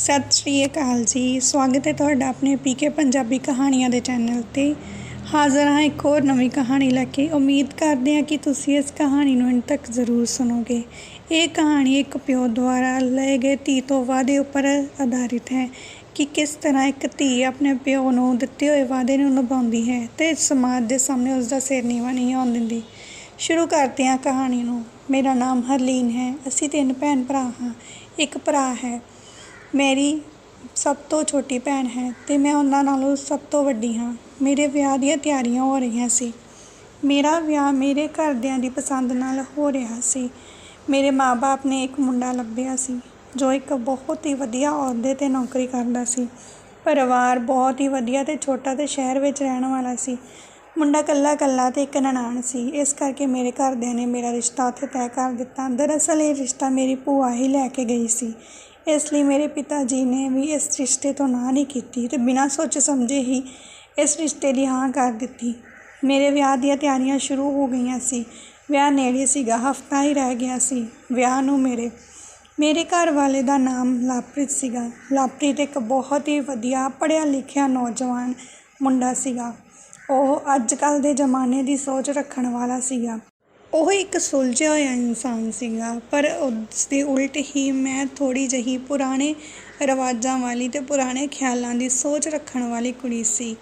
ਸਤਿ ਸ਼੍ਰੀ ਅਕਾਲ ਜੀ। ਸਵਾਗਤ ਹੈ ਤੁਹਾਡਾ ਆਪਣੇ ਪੀਕੇ ਪੰਜਾਬੀ ਕਹਾਣੀਆਂ ਦੇ ਚੈਨਲ ਤੇ। ਹਾਜ਼ਰ ਹਾਂ ਇੱਕ ਹੋਰ ਨਵੀਂ ਕਹਾਣੀ ਲੈ ਕੇ। ਉਮੀਦ ਕਰਦੇ ਹਾਂ ਕਿ ਤੁਸੀਂ ਇਸ ਕਹਾਣੀ ਨੂੰ ਅੰਤ ਤੱਕ ਜ਼ਰੂਰ ਸੁਣੋਗੇ। ਇਹ ਕਹਾਣੀ ਇੱਕ ਪਿਓ ਦੁਆਰਾ ਲਏ ਗਏ ਧੀ ਤੋਂ ਵਾਅਦੇ ਉੱਪਰ ਆਧਾਰਿਤ ਹੈ ਕਿ ਕਿਸ ਤਰ੍ਹਾਂ ਇੱਕ ਧੀ ਆਪਣੇ ਪਿਓ ਨੂੰ ਦਿੱਤੇ ਹੋਏ ਵਾਅਦੇ ਨੂੰ ਨਿਭਾਉਂਦੀ ਹੈ ਤੇ ਸਮਾਜ ਦੇ ਸਾਹਮਣੇ ਉਸ ਦਾ ਸਿਰ ਨੀਵਾਂ ਨਹੀਂ ਆਉਣ ਦਿੰਦੀ। ਸ਼ੁਰੂ ਕਰਦੇ ਹਾਂ ਕਹਾਣੀ ਨੂੰ। ਮੇਰਾ ਨਾਮ ਹਰਲੀਨ ਹੈ। ਅਸੀਂ ਤਿੰਨ ਭੈਣ ਭਰਾ ਹਾਂ। ਇੱਕ ਭਰਾ ਹੈ। ਮੇਰੀ ਸਭ ਤੋਂ ਛੋਟੀ ਭੈਣ ਹੈ ਅਤੇ ਮੈਂ ਉਹਨਾਂ ਨਾਲੋਂ ਸਭ ਤੋਂ ਵੱਡੀ ਹਾਂ। ਮੇਰੇ ਵਿਆਹ ਦੀਆਂ ਤਿਆਰੀਆਂ ਹੋ ਰਹੀਆਂ ਸੀ। ਮੇਰਾ ਵਿਆਹ ਮੇਰੇ ਘਰਦਿਆਂ ਦੀ ਪਸੰਦ ਨਾਲ ਹੋ ਰਿਹਾ ਸੀ। ਮੇਰੇ ਮਾਂ ਬਾਪ ਨੇ ਇੱਕ ਮੁੰਡਾ ਲੱਭਿਆ ਸੀ, ਜੋ ਇੱਕ ਬਹੁਤ ਹੀ ਵਧੀਆ ਅਹੁਦੇ ਤੇ ਨੌਕਰੀ ਕਰਦਾ ਸੀ। ਪਰਿਵਾਰ ਬਹੁਤ ਹੀ ਵਧੀਆ ਅਤੇ ਛੋਟਾ ਅਤੇ ਸ਼ਹਿਰ ਵਿੱਚ ਰਹਿਣ ਵਾਲਾ ਸੀ। ਮੁੰਡਾ ਇਕੱਲਾ ਇਕੱਲਾ ਤੇ ਇੱਕ ਨਨਾਣ ਸੀ। ਇਸ ਕਰਕੇ ਮੇਰੇ ਘਰਦਿਆਂ ਨੇ ਮੇਰਾ ਰਿਸ਼ਤਾ ਉੱਥੇ ਤੈਅ ਕਰ ਦਿੱਤਾ। ਦਰਅਸਲ ਇਹ ਰਿਸ਼ਤਾ ਮੇਰੀ ਭੂਆ ਹੀ ਲੈ ਕੇ ਗਈ ਸੀ। ਇਸ ਲਈ ਮੇਰੇ ਪਿਤਾ ਜੀ ਨੇ ਵੀ ਇਸ ਰਿਸ਼ਤੇ ਤੋਂ ਨਾ ਨਹੀਂ ਕੀਤੀ ਤੇ ਬਿਨਾਂ ਸੋਚ ਸਮਝੇ ਹੀ ਇਸ ਰਿਸ਼ਤੇ ਦੀ ਹਾਂ ਕਰ ਦਿੱਤੀ। ਮੇਰੇ ਵਿਆਹ ਦੀਆਂ ਤਿਆਰੀਆਂ ਸ਼ੁਰੂ ਹੋ ਗਈਆਂ ਸੀ। ਵਿਆਹ ਨੇੜੇ ਸੀਗਾ, ਹਫਤਾ ਹੀ ਰਹਿ ਗਿਆ ਸੀ। ਵਿਆਹ ਨੂੰ ਮੇਰੇ ਮੇਰੇ ਘਰ ਵਾਲੇ ਦਾ ਨਾਮ ਲਾਪ੍ਰਿਤ ਸੀਗਾ। ਲਾਪ੍ਰਿਤ ਇੱਕ ਬਹੁਤ ਹੀ ਵਧੀਆ ਪੜ੍ਹਿਆ ਲਿਖਿਆ ਨੌਜਵਾਨ ਮੁੰਡਾ ਸੀਗਾ। ਉਹ ਅੱਜ ਕੱਲ੍ਹ ਦੇ ਜ਼ਮਾਨੇ ਦੀ ਸੋਚ ਰੱਖਣ ਵਾਲਾ ਸੀਗਾ। ਉਹ ਇੱਕ ਸੁਲਝਿਆ ਹੋਇਆ ਇਨਸਾਨ ਸੀਗਾ, ਪਰ ਉਸ ਦੇ ਉਲਟ ਹੀ ਮੈਂ ਥੋੜ੍ਹੀ ਜਿਹੀ ਪੁਰਾਣੇ ਰਿਵਾਜ਼ਾਂ ਵਾਲੀ ਅਤੇ ਪੁਰਾਣੇ ਖਿਆਲਾਂ ਦੀ ਸੋਚ ਰੱਖਣ ਵਾਲੀ ਕੁੜੀ ਸੀ।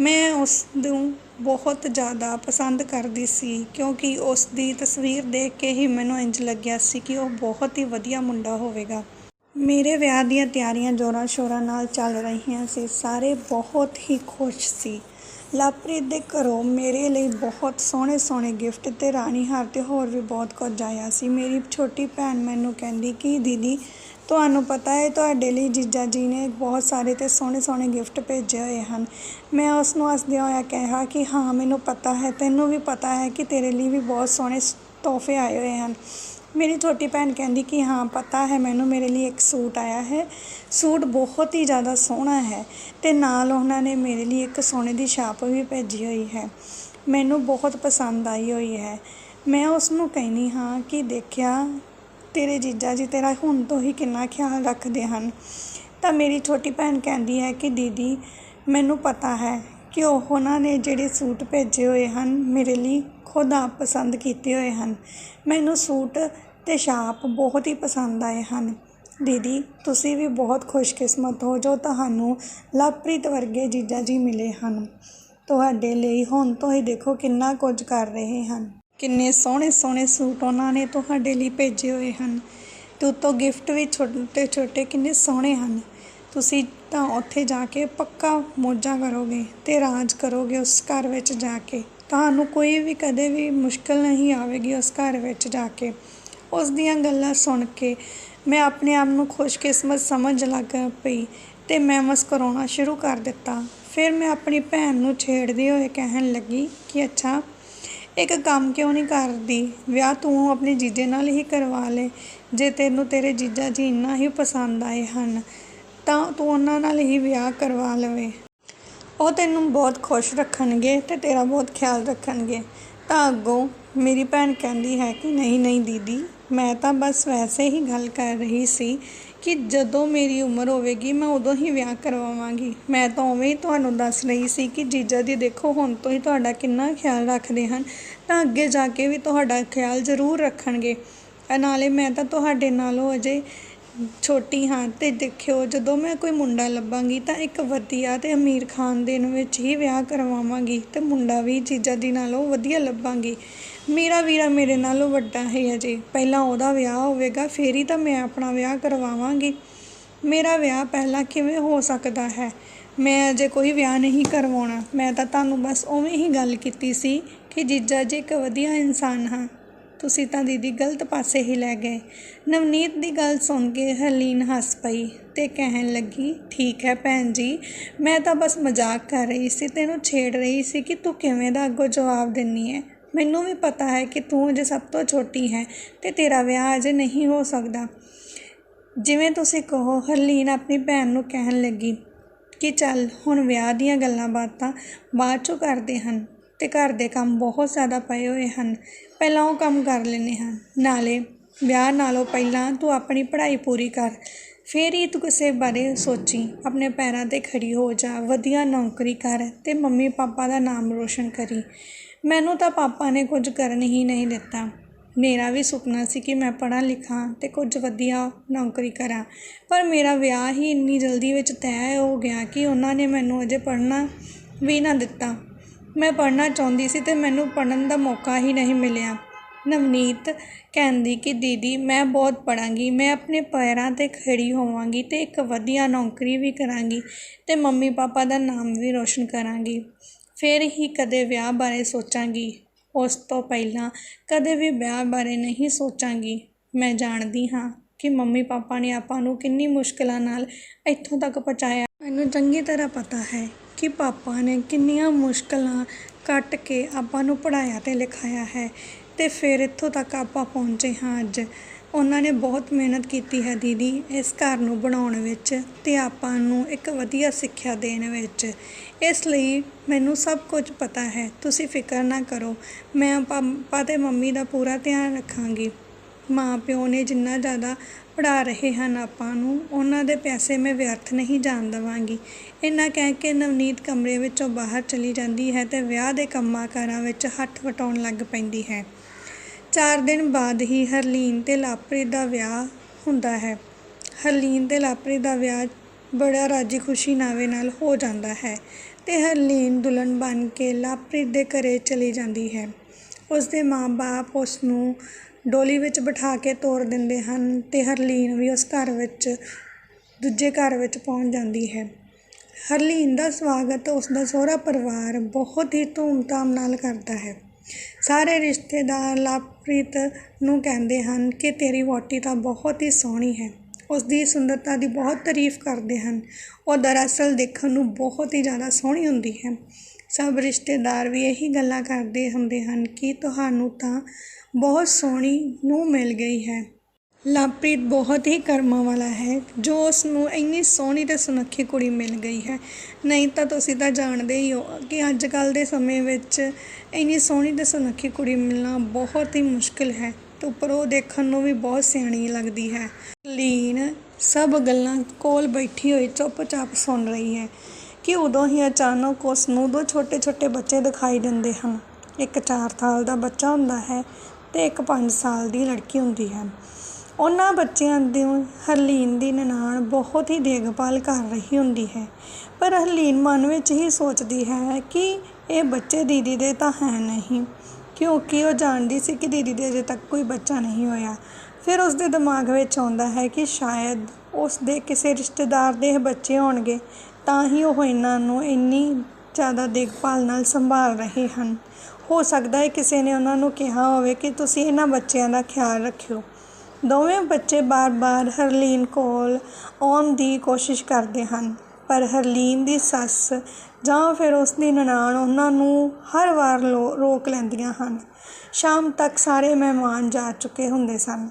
ਮੈਂ ਉਸ ਨੂੰ ਬਹੁਤ ਜ਼ਿਆਦਾ ਪਸੰਦ ਕਰਦੀ ਸੀ, ਕਿਉਂਕਿ ਉਸ ਦੀ ਤਸਵੀਰ ਦੇਖ ਕੇ ਹੀ ਮੈਨੂੰ ਇੰਜ ਲੱਗਿਆ ਸੀ ਕਿ ਉਹ ਬਹੁਤ ਹੀ ਵਧੀਆ ਮੁੰਡਾ ਹੋਵੇਗਾ। ਮੇਰੇ ਵਿਆਹ ਦੀਆਂ ਤਿਆਰੀਆਂ ਜ਼ੋਰਾਂ ਸ਼ੋਰਾਂ ਨਾਲ ਚੱਲ ਰਹੀਆਂ ਸੀ, ਸਾਰੇ ਬਹੁਤ ਹੀ ਖੁਸ਼ ਸੀ। ਲਵਪ੍ਰੀਤ ਦੇ ਘਰੋਂ ਮੇਰੇ ਲਈ ਬਹੁਤ ਸੋਹਣੇ ਸੋਹਣੇ ਗਿਫਟ ਤੇ ਰਾਣੀ ਹਾਰ ਤੇ ਹੋਰ ਵੀ ਬਹੁਤ ਕੁਝ ਆਇਆ ਸੀ। ਮੇਰੀ ਛੋਟੀ ਭੈਣ ਮੈਨੂੰ ਕਹਿੰਦੀ ਕਿ ਦੀਦੀ, ਤੁਹਾਨੂੰ ਪਤਾ ਹੈ ਤੁਹਾਡੇ ਲਈ ਜੀਜਾ ਜੀ ਨੇ ਬਹੁਤ ਸਾਰੇ ਤੇ ਸੋਹਣੇ ਸੋਹਣੇ ਗਿਫਟ ਭੇਜੇ ਹੋਏ ਹਨ। ਮੈਂ ਉਸ ਨੂੰ ਹੱਸਦਿਆਂ ਹੋਇਆ ਕਿਹਾ ਕਿ ਹਾਂ, ਮੈਨੂੰ ਪਤਾ ਹੈ, ਤੈਨੂੰ ਵੀ ਪਤਾ ਹੈ ਕਿ ਤੇਰੇ ਲਈ ਵੀ ਬਹੁਤ ਸੋਹਣੇ ਤੋਹਫੇ ਆਏ ਹੋਏ ਹਨ। ਮੇਰੀ ਛੋਟੀ ਭੈਣ ਕਹਿੰਦੀ ਕਿ ਹਾਂ, ਪਤਾ ਹੈ ਮੈਨੂੰ ਮੇਰੇ ਲਈ ਇੱਕ ਸੂਟ ਆਇਆ ਹੈ। ਸੂਟ ਬਹੁਤ ਹੀ ਜ਼ਿਆਦਾ ਸੋਹਣਾ ਹੈ ਤੇ ਨਾਲ ਉਹਨਾਂ ਨੇ ਮੇਰੇ ਲਈ ਇੱਕ ਸੋਨੇ ਦੀ ਛਾਪ ਵੀ ਭੇਜੀ ਹੋਈ ਹੈ। ਮੈਨੂੰ ਬਹੁਤ ਪਸੰਦ ਆਈ ਹੋਈ ਹੈ। ਮੈਂ ਉਸ ਨੂੰ ਕਹਿੰਦੀ ਹਾਂ ਕਿ ਦੇਖਿਆ, ਤੇਰੇ ਜੀਜਾ ਜੀ ਤੇਰਾ ਹੁਣ ਤੋਂ ਹੀ ਕਿੰਨਾ ਖਿਆਲ ਰੱਖਦੇ ਹਨ। ਤਾਂ ਮੇਰੀ ਛੋਟੀ ਭੈਣ ਕਹਿੰਦੀ ਹੈ ਕਿ ਦੀਦੀ, ਮੈਨੂੰ ਪਤਾ ਹੈ ਕਿ ਉਹ ਉਹਨਾਂ ਨੇ ਜਿਹੜੇ ਸੂਟ ਭੇਜੇ ਹੋਏ ਹਨ, ਮੇਰੇ ਲਈ ਖੁਦ ਆਪ ਪਸੰਦ ਕੀਤੇ ਹੋਏ ਹਨ। ਮੈਨੂੰ ਸੂਟ ਅਤੇ ਛਾਪ ਬਹੁਤ ਹੀ ਪਸੰਦ ਆਏ ਹਨ। ਦੀਦੀ, ਤੁਸੀਂ ਵੀ ਬਹੁਤ ਖੁਸ਼ਕਿਸਮਤ ਹੋ ਜੋ ਤੁਹਾਨੂੰ ਲਵਪ੍ਰੀਤ ਵਰਗੇ ਜੀਜਾ ਜੀ ਮਿਲੇ ਹਨ। ਤੁਹਾਡੇ ਲਈ ਹੁਣ ਤੋਂ ਹੀ ਦੇਖੋ ਕਿੰਨਾ ਕੁਝ ਕਰ ਰਹੇ ਹਨ। ਕਿੰਨੇ ਸੋਹਣੇ ਸੋਹਣੇ ਸੂਟ ਉਹਨਾਂ ਨੇ ਤੁਹਾਡੇ ਲਈ ਭੇਜੇ ਹੋਏ ਹਨ। ਤੇ ਉਤੋਂ ਗਿਫਟ ਵੀ ਛੋਟੇ ਛੋਟੇ ਕਿੰਨੇ ਸੋਹਣੇ ਹਨ। ਤੁਸੀਂ ਤਾਂ ਉੱਥੇ ਜਾ ਕੇ ਪੱਕਾ ਮੋਜਾਂ ਕਰੋਗੇ ਤੇ ਰਾਜ ਕਰੋਗੇ ਉਸ ਘਰ ਵਿੱਚ ਜਾ ਕੇ। ਤੁਹਾਨੂੰ ਕੋਈ ਵੀ ਕਦੇ ਵੀ ਮੁਸ਼ਕਲ ਨਹੀਂ ਆਵੇਗੀ ਉਸ ਘਰ ਵਿੱਚ ਜਾ ਕੇ। ਉਸ ਦੀਆਂ ਗੱਲਾਂ ਸੁਣ ਕੇ ਮੈਂ ਆਪਣੇ ਆਪ ਨੂੰ ਖੁਸ਼ਕਿਸਮਤ ਸਮਝ ਲੱਗ ਪਈ ਤੇ ਮੈਂ ਮੁਸਕਰਾਉਣਾ ਸ਼ੁਰੂ ਕਰ ਦਿੱਤਾ। ਫਿਰ ਮੈਂ ਆਪਣੀ ਭੈਣ ਨੂੰ ਛੇੜਦੇ ਹੋਏ ਕਹਿਣ ਲੱਗੀ ਕਿ, ਅੱਛਾ, ਇੱਕ ਕੰਮ ਕਿਉਂ ਨਹੀਂ ਕਰਦੀ? ਵਿਆਹ ਤੂੰ ਆਪਣੇ ਜੀਜੇ ਨਾਲ ਹੀ ਕਰਵਾ ਲੈ। ਜੇ ਤੈਨੂੰ ਤੇਰੇ ਜੀਜਾ ਜੀ ਇੰਨਾ ਹੀ ਪਸੰਦ ਆਏ ਹਨ, ਤਾਂ ਤੂੰ ਉਹਨਾਂ ਨਾਲ ਹੀ ਵਿਆਹ ਕਰਵਾ ਲਵੇ। ਉਹ ਤੈਨੂੰ ਬਹੁਤ ਖੁਸ਼ ਰੱਖਣਗੇ ਤੇ ਤੇਰਾ ਬਹੁਤ ਖਿਆਲ ਰੱਖਣਗੇ। ਤਾਂ ਅੱਗੋਂ ਮੇਰੀ ਭੈਣ ਕਹਿੰਦੀ ਹੈ ਕਿ ਨਹੀਂ ਨਹੀਂ ਦੀਦੀ, ਮੈਂ ਤਾਂ ਬਸ ਵੈਸੇ ਹੀ ਗੱਲ ਕਰ ਰਹੀ ਸੀ ਕਿ ਜਦੋਂ ਮੇਰੀ ਉਮਰ ਹੋਵੇਗੀ ਮੈਂ ਉਦੋਂ ਹੀ ਵਿਆਹ ਕਰਵਾਵਾਂਗੀ। ਮੈਂ ਤਾਂ ਉਵੇਂ ਹੀ ਤੁਹਾਨੂੰ ਦੱਸ ਰਹੀ ਸੀ ਕਿ ਜੀਜਾ ਜੀ ਦੇਖੋ ਹੁਣ ਤੋਂ ਹੀ ਤੁਹਾਡਾ ਕਿੰਨਾ ਖਿਆਲ ਰੱਖਦੇ ਹਨ। ਤਾਂ ਅੱਗੇ ਜਾ ਕੇ ਵੀ ਤੁਹਾਡਾ ਖਿਆਲ ਜ਼ਰੂਰ ਰੱਖਣਗੇ। ਨਾਲੇ ਮੈਂ ਤਾਂ ਤੁਹਾਡੇ ਨਾਲੋਂ ਅਜੇ ਛੋਟੀ ਹਾਂ ਅਤੇ ਦੇਖਿਓ, ਜਦੋਂ ਮੈਂ ਕੋਈ ਮੁੰਡਾ ਲੱਭਾਂਗੀ ਤਾਂ ਇੱਕ ਵਧੀਆ ਅਤੇ ਅਮੀਰ ਖਾਨਦਾਨ ਵਿੱਚ ਹੀ ਵਿਆਹ ਕਰਵਾਵਾਂਗੀ ਅਤੇ ਮੁੰਡਾ ਵੀ ਜੀਜਾ ਦੀ ਨਾਲੋਂ ਵਧੀਆ ਲੱਭਾਂਗੀ। ਮੇਰਾ ਵੀਰਾ ਮੇਰੇ ਨਾਲੋਂ ਵੱਡਾ ਹੈ ਅਜੇ ਪਹਿਲਾਂ ਉਹਦਾ ਵਿਆਹ ਹੋਵੇਗਾ, ਫਿਰ ਹੀ ਤਾਂ ਮੈਂ ਆਪਣਾ ਵਿਆਹ ਕਰਵਾਵਾਂਗੀ। ਮੇਰਾ ਵਿਆਹ ਪਹਿਲਾਂ ਕਿਵੇਂ ਹੋ ਸਕਦਾ ਹੈ? ਮੈਂ ਅਜੇ ਕੋਈ ਵਿਆਹ ਨਹੀਂ ਕਰਵਾਉਣਾ। ਮੈਂ ਤਾਂ ਤੁਹਾਨੂੰ ਬਸ ਉਵੇਂ ਹੀ ਗੱਲ ਕੀਤੀ ਸੀ ਕਿ ਜੀਜਾ ਜੀ ਇੱਕ ਵਧੀਆ ਇਨਸਾਨ ਹਾਂ। ਤੁਸੀਂ ਤਾਂ ਦੀਦੀ ਗਲਤ ਪਾਸੇ ਹੀ ਲੈ ਗਏ। ਨਵਨੀਤ ਦੀ ਗੱਲ ਸੁਣ ਕੇ ਹਰਲੀਨ ਹੱਸ ਪਈ ਤੇ ਕਹਿਣ ਲੱਗੀ, ਠੀਕ ਹੈ ਭੈਣ ਜੀ, ਮੈਂ ਤਾਂ ਬਸ ਮਜ਼ਾਕ ਕਰ ਰਹੀ ਸੀ, ਤੈਨੂੰ ਛੇੜ ਰਹੀ ਸੀ ਕਿ ਤੂੰ ਕਿਵੇਂ ਦਾ ਅੱਗੋਂ ਜਵਾਬ ਦਿੰਨੀ ਹੈ। ਮੈਨੂੰ ਵੀ ਪਤਾ ਹੈ ਕਿ ਤੂੰ ਅਜੇ ਸਭ ਤੋਂ ਛੋਟੀ ਹੈ ਤੇ ਤੇਰਾ ਵਿਆਹ ਅਜੇ ਨਹੀਂ ਹੋ ਸਕਦਾ। ਜਿਵੇਂ ਤੁਸੀਂ ਕਹੋ, ਹਰਲੀਨ ਆਪਣੀ ਭੈਣ ਨੂੰ ਕਹਿਣ ਲੱਗੀ ਕਿ ਚੱਲ ਹੁਣ ਵਿਆਹ ਦੀਆਂ ਗੱਲਾਂ ਬਾਤਾਂ ਬਾਅਦ ਚੋਂ ਕਰਦੇ ਹਨ। ਅਤੇ ਘਰ ਦੇ ਕੰਮ ਬਹੁਤ ਜ਼ਿਆਦਾ ਪਏ ਹੋਏ ਹਨ। ਪਹਿਲਾਂ ਉਹ ਕੰਮ ਕਰ ਲੈਂਦੇ ਹਾਂ। ਨਾਲੇ ਵਿਆਹ ਨਾਲੋਂ ਪਹਿਲਾਂ ਤੂੰ ਆਪਣੀ ਪੜ੍ਹਾਈ ਪੂਰੀ ਕਰ। ਫਿਰ ਹੀ ਤੂੰ ਕਿਸੇ ਬਾਰੇ ਸੋਚੀ। ਆਪਣੇ ਪੈਰਾਂ 'ਤੇ ਖੜ੍ਹੀ ਹੋ ਜਾ। ਵਧੀਆ ਨੌਕਰੀ ਕਰ ਅਤੇ ਮੰਮੀ ਪਾਪਾ ਦਾ ਨਾਮ ਰੋਸ਼ਨ ਕਰੀ। ਮੈਨੂੰ ਤਾਂ ਪਾਪਾ ਨੇ ਕੁਝ ਕਰਨ ਹੀ ਨਹੀਂ ਦਿੱਤਾ। ਮੇਰਾ ਵੀ ਸੁਪਨਾ ਸੀ ਕਿ ਮੈਂ ਪੜ੍ਹਾਂ ਲਿਖਾਂ ਅਤੇ ਕੁਝ ਵਧੀਆ ਨੌਕਰੀ ਕਰਾਂ। ਪਰ ਮੇਰਾ ਵਿਆਹ ਹੀ ਇੰਨੀ ਜਲਦੀ ਵਿੱਚ ਤੈਅ ਹੋ ਗਿਆ ਕਿ ਉਹਨਾਂ ਨੇ ਮੈਨੂੰ ਅਜੇ ਪੜ੍ਹਨਾ ਵੀ ਨਾ ਦਿੱਤਾ। ਮੈਂ ਪੜ੍ਹਨਾ ਚਾਹੁੰਦੀ ਸੀ ਅਤੇ ਮੈਨੂੰ ਪੜ੍ਹਨ ਦਾ ਮੌਕਾ ਹੀ ਨਹੀਂ ਮਿਲਿਆ। ਨਵਨੀਤ ਕਹਿੰਦੀ ਕਿ, ਦੀਦੀ, ਮੈਂ ਬਹੁਤ ਪੜ੍ਹਾਂਗੀ, ਮੈਂ ਆਪਣੇ ਪੈਰਾਂ 'ਤੇ ਖੜੀ ਹੋਵਾਂਗੀ ਅਤੇ ਇੱਕ ਵਧੀਆ ਨੌਕਰੀ ਵੀ ਕਰਾਂਗੀ ਅਤੇ ਮੰਮੀ ਪਾਪਾ ਦਾ ਨਾਮ ਵੀ ਰੋਸ਼ਨ ਕਰਾਂਗੀ। ਫਿਰ ਹੀ ਕਦੇ ਵਿਆਹ ਬਾਰੇ ਸੋਚਾਂਗੀ। ਉਸ ਤੋਂ ਪਹਿਲਾਂ ਕਦੇ ਵੀ ਵਿਆਹ ਬਾਰੇ ਨਹੀਂ ਸੋਚਾਂਗੀ। ਮੈਂ ਜਾਣਦੀ ਹਾਂ ਕਿ ਮੰਮੀ ਪਾਪਾ ਨੇ ਆਪਾਂ ਨੂੰ ਕਿੰਨੀ ਮੁਸ਼ਕਿਲਾਂ ਨਾਲ ਇੱਥੋਂ ਤੱਕ ਪਹੁੰਚਾਇਆ। ਮੈਨੂੰ ਚੰਗੀ ਤਰ੍ਹਾਂ ਪਤਾ ਹੈ ਕਿ ਪਾਪਾ ਨੇ ਕਿੰਨੀਆਂ ਮੁਸ਼ਕਲਾਂ ਕੱਟ ਕੇ ਆਪਾਂ ਨੂੰ ਪੜ੍ਹਾਇਆ ਅਤੇ ਲਿਖਾਇਆ ਹੈ ਅਤੇ ਫਿਰ ਇੱਥੋਂ ਤੱਕ ਆਪਾਂ ਪਹੁੰਚੇ ਹਾਂ ਅੱਜ। ਉਹਨਾਂ ਨੇ ਬਹੁਤ ਮਿਹਨਤ ਕੀਤੀ ਹੈ ਦੀਦੀ ਇਸ ਘਰ ਨੂੰ ਬਣਾਉਣ ਵਿੱਚ ਅਤੇ ਆਪਾਂ ਨੂੰ ਇੱਕ ਵਧੀਆ ਸਿੱਖਿਆ ਦੇਣ ਵਿੱਚ। ਇਸ ਲਈ ਮੈਨੂੰ ਸਭ ਕੁਝ ਪਤਾ ਹੈ। ਤੁਸੀਂ ਫਿਕਰ ਨਾ ਕਰੋ, ਮੈਂ ਪਾਪਾ ਅਤੇ ਮੰਮੀ ਦਾ ਪੂਰਾ ਧਿਆਨ ਰੱਖਾਂਗੀ। ਮਾਂ ਪਿਓ ਨੇ ਜਿੰਨਾ ਜ਼ਿਆਦਾ ਪੜ੍ਹਾ ਰਹੇ ਹਨ ਆਪਾਂ ਨੂੰ, ਉਹਨਾਂ ਦੇ ਪੈਸੇ ਮੈਂ ਵਿਅਰਥ ਨਹੀਂ ਜਾਣ ਦੇਵਾਂਗੀ। ਇੰਨਾ ਕਹਿ ਕੇ ਨਵਨੀਤ ਕਮਰੇ ਵਿੱਚੋਂ ਬਾਹਰ ਚਲੀ ਜਾਂਦੀ ਹੈ ਅਤੇ ਵਿਆਹ ਦੇ ਕੰਮਾਂ ਕਾਰਾਂ ਵਿੱਚ ਹੱਥ ਵਟਾਉਣ ਲੱਗ ਪੈਂਦੀ ਹੈ। ਚਾਰ ਦਿਨ ਬਾਅਦ ਹੀ ਹਰਲੀਨ ਅਤੇ ਲਾਪ੍ਰੀਤ ਦਾ ਵਿਆਹ ਹੁੰਦਾ ਹੈ। ਹਰਲੀਨ ਅਤੇ ਲਾਪ੍ਰੀਤ ਦਾ ਵਿਆਹ ਬੜਾ ਰਾਜੀ ਖੁਸ਼ੀ ਨਾਵੇ ਨਾਲ ਹੋ ਜਾਂਦਾ ਹੈ ਅਤੇ ਹਰਲੀਨ ਦੁਲਹਨ ਬਣ ਕੇ ਲਾਪ੍ਰੀਤ ਦੇ ਘਰੇ ਚਲੀ ਜਾਂਦੀ ਹੈ। ਉਸ ਦੇ ਮਾਂ-ਬਾਪ ਉਸ ਨੂੰ ਡੋਲੀ ਵਿੱਚ ਬਿਠਾ ਕੇ ਤੋਰ ਦਿੰਦੇ ਹਨ ਅਤੇ ਹਰਲੀਨ ਵੀ ਉਸ ਘਰ ਵਿੱਚ, ਦੂਜੇ ਘਰ ਵਿੱਚ ਪਹੁੰਚ ਜਾਂਦੀ ਹੈ। ਹਰਲੀਨ ਦਾ ਸਵਾਗਤ ਉਸ ਦਾ ਸਹੁਰਾ ਪਰਿਵਾਰ ਬਹੁਤ ਹੀ ਧੂਮ-ਧਾਮ ਨਾਲ ਕਰਦਾ ਹੈ। ਸਾਰੇ ਰਿਸ਼ਤੇਦਾਰ ਲਵਪ੍ਰੀਤ ਨੂੰ ਕਹਿੰਦੇ ਹਨ ਕਿ ਤੇਰੀ ਵਹੁਟੀ ਤਾਂ ਬਹੁਤ ਹੀ ਸੋਹਣੀ ਹੈ। ਉਸ ਦੀ ਸੁੰਦਰਤਾ ਦੀ ਬਹੁਤ ਤਾਰੀਫ ਕਰਦੇ ਹਨ। ਉਹ ਦਰਅਸਲ ਦੇਖਣ ਨੂੰ ਬਹੁਤ ਹੀ ਜ਼ਿਆਦਾ ਸੋਹਣੀ ਹੁੰਦੀ ਹੈ। ਸਭ ਰਿਸ਼ਤੇਦਾਰ ਵੀ ਇਹੀ ਗੱਲਾਂ ਕਰਦੇ ਹੁੰਦੇ ਹਨ ਕਿ ਤੁਹਾਨੂੰ ਤਾਂ ਬਹੁਤ ਸੋਹਣੀ ਨੂੰਹ ਮਿਲ ਗਈ ਹੈ। ਲਵਪ੍ਰੀਤ ਬਹੁਤ ਹੀ ਕਰਮਾਂ ਵਾਲਾ ਹੈ, ਜੋ ਉਸ ਨੂੰ ਇੰਨੀ ਸੋਹਣੀ ਅਤੇ ਸੁਨੱਖੀ ਕੁੜੀ ਮਿਲ ਗਈ ਹੈ। ਨਹੀਂ ਤਾਂ ਤੁਸੀਂ ਤਾਂ ਜਾਣਦੇ ਹੀ ਹੋ ਕਿ ਅੱਜ ਕੱਲ੍ਹ ਦੇ ਸਮੇਂ ਵਿੱਚ ਇੰਨੀ ਸੋਹਣੀ ਅਤੇ ਸੁਨੱਖੀ ਕੁੜੀ ਮਿਲਣਾ ਬਹੁਤ ਹੀ ਮੁਸ਼ਕਿਲ ਹੈ ਅਤੇ ਉੱਪਰੋਂ ਦੇਖਣ ਨੂੰ ਵੀ ਬਹੁਤ ਸਿਆਣੀ ਲੱਗਦੀ ਹੈ। ਲੀਨ ਸਭ ਗੱਲਾਂ ਕੋਲ ਬੈਠੀ ਹੋਈ ਚੁੱਪ-ਚਾਪ ਸੁਣ ਰਹੀ ਹੈ। ਕਿ ਉਦੋਂ ਹੀ ਅਚਾਨਕ ਉਸ ਨੂੰ ਦੋ ਛੋਟੇ-ਛੋਟੇ ਬੱਚੇ ਦਿਖਾਈ ਦਿੰਦੇ ਹਨ। ਇੱਕ 4 ਸਾਲ ਦਾ ਬੱਚਾ ਹੁੰਦਾ ਹੈ ਅਤੇ ਇੱਕ 5 ਸਾਲ ਦੀ ਲੜਕੀ ਹੁੰਦੀ ਹੈ। ਉਹਨਾਂ ਬੱਚਿਆਂ ਦੀ ਹਰਲੀਨ ਦੀ ਨਨਾਣ ਬਹੁਤ ਹੀ ਦੇਖਭਾਲ ਕਰ ਰਹੀ ਹੁੰਦੀ ਹੈ। ਪਰ ਹਰਲੀਨ ਮਨ ਵਿੱਚ ਹੀ ਸੋਚਦੀ ਹੈ ਕਿ ਇਹ ਬੱਚੇ ਦੀਦੀ ਦੇ ਤਾਂ ਹੈ ਨਹੀਂ, ਕਿਉਂਕਿ ਉਹ ਜਾਣਦੀ ਸੀ ਕਿ ਦੀਦੀ ਦੇ ਅਜੇ ਤੱਕ ਕੋਈ ਬੱਚਾ ਨਹੀਂ ਹੋਇਆ। ਫਿਰ ਉਸ ਦੇ ਦਿਮਾਗ ਵਿੱਚ ਆਉਂਦਾ ਹੈ ਕਿ ਸ਼ਾਇਦ ਉਸ ਦੇ ਕਿਸੇ ਰਿਸ਼ਤੇਦਾਰ ਦੇ ਇਹ ਬੱਚੇ ਹੋਣਗੇ। ਤਾਂ ਹੀ ਉਹ ਇਹਨਾਂ ਨੂੰ ਇੰਨੀ ਜ਼ਿਆਦਾ ਦੇਖਭਾਲ ਨਾਲ ਸੰਭਾਲ ਰਹੇ ਹਨ। ਹੋ ਸਕਦਾ ਹੈ ਕਿਸੇ ਨੇ ਉਹਨਾਂ ਨੂੰ ਕਿਹਾ ਹੋਵੇ ਕਿ ਤੁਸੀਂ ਇਹਨਾਂ ਬੱਚਿਆਂ ਦਾ ਖਿਆਲ ਰੱਖਿਓ। ਦੋਵੇਂ ਬੱਚੇ ਬਾਰ-ਬਾਰ ਹਰਲੀਨ ਕੋਲ ਆਉਣ ਦੀ ਕੋਸ਼ਿਸ਼ ਕਰਦੇ ਹਨ, ਪਰ ਹਰਲੀਨ ਦੀ ਸੱਸ ਜਾਂ ਫਿਰ ਉਸ ਦੀ ਨਨਾਣ ਉਹਨਾਂ ਨੂੰ ਹਰ ਵਾਰ ਲੋ, ਰੋਕ ਲੈਂਦੀਆਂ ਹਨ। ਸ਼ਾਮ ਤੱਕ ਸਾਰੇ ਮਹਿਮਾਨ ਜਾ ਚੁੱਕੇ ਹੁੰਦੇ ਸਨ।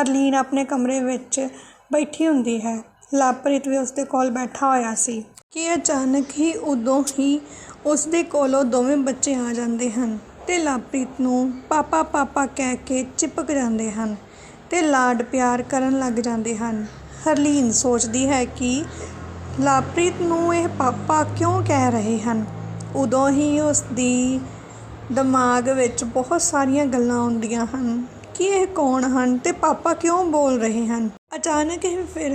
ਹਰਲੀਨ ਆਪਣੇ ਕਮਰੇ ਵਿੱਚ ਬੈਠੀ ਹੁੰਦੀ ਹੈ। ਲਾਪ੍ਰੀਤ ਵੀ ਉਸਦੇ ਕੋਲ ਬੈਠਾ ਹੋਇਆ ਸੀ ਕਿ ਅਚਾਨਕ ਹੀ ਉਦੋਂ ਹੀ ਉਸਦੇ ਕੋਲੋਂ ਦੋਵੇਂ ਬੱਚੇ ਆ ਜਾਂਦੇ ਹਨ ਅਤੇ ਲਾਪ੍ਰੀਤ ਨੂੰ ਪਾਪਾ ਪਾਪਾ ਕਹਿ ਕੇ ਚਿਪਕ ਜਾਂਦੇ ਹਨ ਅਤੇ ਲਾਡ ਪਿਆਰ ਕਰਨ ਲੱਗ ਜਾਂਦੇ ਹਨ। ਹਰਲੀਨ ਸੋਚਦੀ ਹੈ ਕਿ ਲਾਪ੍ਰੀਤ ਨੂੰ ਇਹ ਪਾਪਾ ਕਿਉਂ ਕਹਿ ਰਹੇ ਹਨ? ਉਦੋਂ ਹੀ ਉਸ ਦੀ ਦਿਮਾਗ ਵਿੱਚ ਬਹੁਤ ਸਾਰੀਆਂ ਗੱਲਾਂ ਆਉਂਦੀਆਂ ਹਨ ਕਿ ਇਹ ਕੌਣ ਹਨ ਅਤੇ ਪਾਪਾ ਕਿਉਂ ਬੋਲ ਰਹੇ ਹਨ? ਅਚਾਨਕ ਹੀ ਫਿਰ